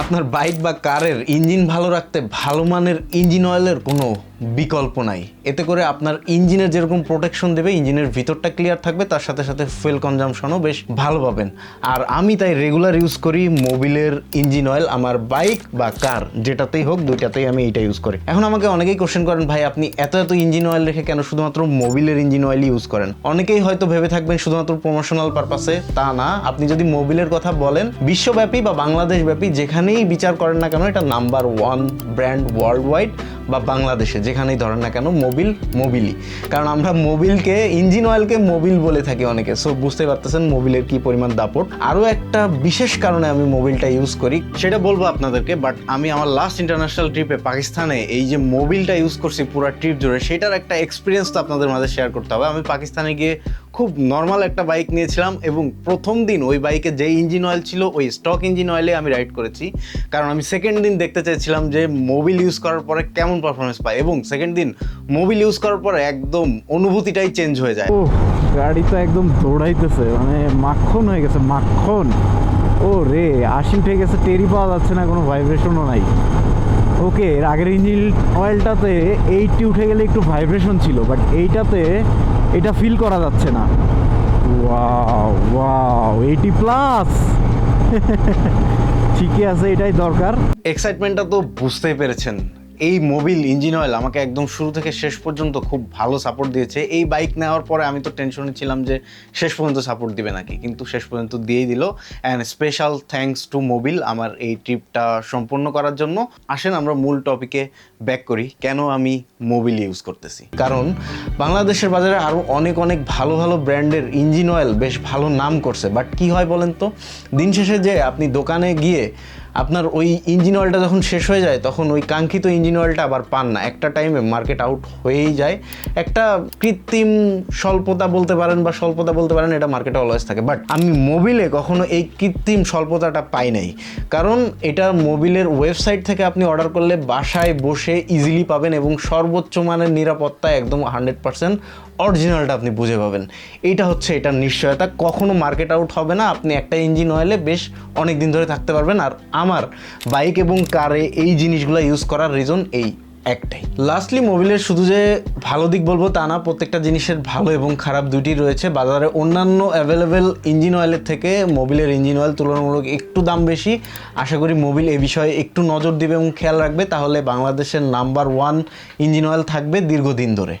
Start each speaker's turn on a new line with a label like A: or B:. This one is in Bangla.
A: আপনার বাইক বা কারের ইঞ্জিন ভালো রাখতে ভালো মানের ইঞ্জিন অয়েলের কোনো বিকল্প নাই। এতে করে আপনার ইঞ্জিনের যেরকম প্রোটেকশন দেবে, ইঞ্জিনের ভিতরটা ক্লিয়ার থাকবে, তার সাথে সাথে ফুয়েল কনজামশনও বেশ ভালো পাবেন। আর আমি তাই রেগুলার ইউজ করি মোবিলের ইঞ্জিন অয়েল, আমার বাইক বা কার, যেটাতেই হোক, দুইটাতেই আমি এইটা ইউজ করি। এখন আমাকে অনেকেই কোশ্চেন করেন, ভাই, আপনি এত এত ইঞ্জিন অয়েল রেখে কেন শুধুমাত্র মোবিলের ইঞ্জিন অয়েল ইউজ করেন? অনেকেই হয়তো ভেবে থাকবেন, শুধুমাত্র প্রমোশনাল পারপাসে তা না। আপনি যদি মোবিলের কথা বলেন, বিশ্বব্যাপী বা বাংলাদেশ ব্যাপী যেখানেই বিচার করেন না কেন এটা number one brand world wide বা বাংলাদেশে, যেখানেই ধরেন না কেন, মোবিল, মোবিলই। কারণ আমরা মোবিলকে, ইঞ্জিন অয়েলকে মোবিল বলে থাকি অনেকে। সো বুঝতে পারতেছেন মোবিলের কি পরিমাণ দাপট। আরও একটা বিশেষ কারণে আমি মোবিলটা ইউজ করি, সেটা বলব আপনাদেরকে বাট আমি আমার লাস্ট ইন্টারন্যাশনাল ট্রিপে পাকিস্তানে এই যে মোবিলটা ইউজ করছি পুরো ট্রিপ জুড়ে, সেটার একটা এক্সপিরিয়েন্স তো আপনাদের মাঝে শেয়ার করতে হবে। আমি পাকিস্তানে গিয়ে খুব নর্মাল একটা বাইক নিয়েছিলাম এবং প্রথম দিন ওই বাইকে যে ইঞ্জিন অয়েল ছিল, ওই স্টক ইঞ্জিন অয়েলে আমি রাইড করেছি। কারণ আমি সেকেন্ড দিন দেখতে চাইছিলাম যে মোবিল ইউজ করার পরে কেমন পারফরমেন্স পায় এবং সেকেন্ড দিন মোবিল ইউজ করার পরে একদম অনুভূতিটাই চেঞ্জ হয়ে যায়।
B: গাড়ি তো একদম দৌড়াইতেছে মানে মাখন হয়ে গেছে মাখন। ও রে আশি উঠে গেছে টেরি পাওয়া যাচ্ছে না কোনো ভাইব্রেশনও নাই। ওকে এর আগের ইঞ্জিন অয়েলটাতে এইটটি উঠে গেলে একটু ভাইব্রেশন ছিল বাট এইটাতে এটা ফিল করা যাচ্ছে না। ওয়াও ওয়াও এইটি প্লাস ঠিকই আছে এটাই দরকার।
A: এক্সাইটমেন্টটা তো বুঝতেই পেরেছেন। এই মোবিল ইঞ্জিন অয়েল আমাকে একদম শুরু থেকে শেষ পর্যন্ত খুব ভালো সাপোর্ট দিয়েছে। এই বাইক নেওয়ার পরে আমি তো টেনশনে ছিলাম যে শেষ পর্যন্ত সাপোর্ট দিবে নাকি। কিন্তু শেষ পর্যন্ত দিয়েই দিল। And special thanks to Mobil আমার এই ট্রিপটা সম্পূর্ণ করার জন্য। আসেন আমরা মূল টপিকে ব্যাক করি, কেন আমি মোবিল ইউজ করতেছি? কারণ বাংলাদেশের বাজারে আরও অনেক অনেক ভালো ভালো ব্র্যান্ডের ইঞ্জিন অয়েল বেশ ভালো নাম করছে। বাট কি হয় বলেন তো? দিন শেষে যে আপনি দোকানে গিয়ে আপনার ওই ইঞ্জিন অয়েলটা যখন শেষ হয়ে যায়, তখন ওই কাঙ্ক্ষিত ইঞ্জিন অয়েলটা আবার পান না। একটা টাইমে মার্কেট আউট হয়েই যায়। একটা কৃত্রিম স্বল্পতা বলতে পারেন বা স্বল্পতা বলতে পারেন, এটা মার্কেটে অলওয়েজ থাকে। বাট আমি মোবিলে কখনো এই কৃত্রিম স্বল্পতাটা পাই নাই। কারণ এটা মোবিলের ওয়েবসাইট থেকে আপনি অর্ডার করলে বাসায় বসে ইজিলি পাবেন এবং সর্বোচ্চ মানের নিরাপত্তা একদম হান্ড্রেড পার্সেন্ট অরিজিনালটা আপনি বুঝে পাবেন। এইটা হচ্ছে এটার নিশ্চয়তা। কখনো মার্কেট আউট হবে না। আপনি একটা ইঞ্জিন অয়েলে বেশ অনেক দিন ধরে থাকতে পারবেন। আর আমার বাইক এবং কারে এই জিনিসগুলো ইউজ করার রিজন এই একটাই। লাস্টলি মোবিলের শুধু যে ভালো দিক বলব তা না, প্রত্যেকটা জিনিসের ভালো এবং খারাপ দুইটি রয়েছে। বাজারে অন্যান্য অ্যাভেলেবেল ইঞ্জিন অয়েলের থেকে মোবিলের ইঞ্জিন অয়েল তুলনামূলক একটু দাম বেশি। আশা করি মোবিল এ বিষয়ে একটু নজর দিবে এবং খেয়াল রাখবে, তাহলে বাংলাদেশের নাম্বার ওয়ান ইঞ্জিন অয়েল থাকবে দীর্ঘদিন ধরে।